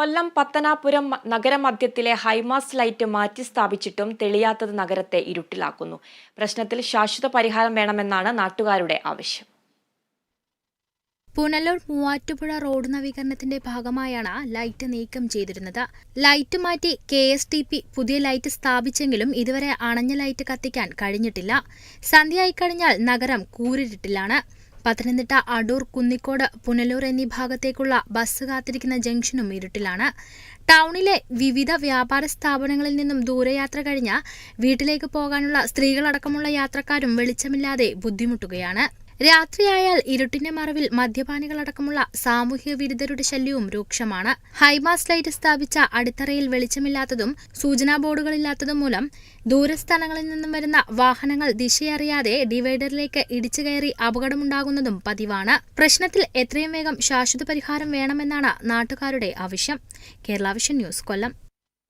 കൊല്ലം പത്തനാപുരം നഗരമധ്യത്തിലെ high mast light മാറ്റി സ്ഥാപിച്ചിട്ടും തെളിയാത്തത് നഗരത്തെ ഇരുട്ടിലാക്കുന്നു. പ്രശ്നത്തിൽ ശാശ്വത പരിഹാരം വേണമെന്നാണ് നാട്ടുകാരുടെ ആവശ്യം. പുനലൂർ മൂവാറ്റുപുഴ റോഡ് നവീകരണത്തിന്റെ ഭാഗമായാണ് ലൈറ്റ് നീക്കം ചെയ്തിരുന്നത്. ലൈറ്റ് മാറ്റി കെ എസ് ടി പി പുതിയ ലൈറ്റ് സ്ഥാപിച്ചെങ്കിലും ഇതുവരെ അണഞ്ഞ ലൈറ്റ് കത്തിക്കാൻ കഴിഞ്ഞിട്ടില്ല. സന്ധ്യയായി കഴിഞ്ഞാൽ നഗരം കൂരിരുട്ടിലാണ്. പത്തനംതിട്ട അടൂർ കുന്നിക്കോട് പുനലൂർ എന്നീ ഭാഗത്തേക്കുള്ള ബസ് കാത്തിരിക്കുന്ന ജംഗ്ഷനും ഇരുട്ടിലാണ്. ടൗണിലെ വിവിധ വ്യാപാര സ്ഥാപനങ്ങളിൽ നിന്നും ദൂരയാത്ര കഴിഞ്ഞ വീട്ടിലേക്ക് പോകാനുള്ള സ്ത്രീകളടക്കമുള്ള യാത്രക്കാരും വെളിച്ചമില്ലാതെ ബുദ്ധിമുട്ടുകയാണ്. രാത്രിയായാൽ ഇരുട്ടിന്റെ മറവിൽ മദ്യപാനികളടക്കമുള്ള സാമൂഹ്യ വിരുദ്ധരുടെ ശല്യവും രൂക്ഷമാണ്. ഹൈമാസ് ലൈറ്റ് സ്ഥാപിച്ച അടിത്തറയിൽ വെളിച്ചമില്ലാത്തതും സൂചനാ ബോർഡുകളില്ലാത്തതും മൂലം ദൂരസ്ഥലങ്ങളിൽ നിന്നും വരുന്ന വാഹനങ്ങൾ ദിശയറിയാതെ ഡിവൈഡറിലേക്ക് ഇടിച്ചു കയറി അപകടമുണ്ടാകുന്നതും പതിവാണ്. പ്രശ്നത്തിൽ എത്രയും വേഗം ശാശ്വത പരിഹാരം വേണമെന്നാണ് നാട്ടുകാരുടെ ആവശ്യം. Kerala vision news Kollam.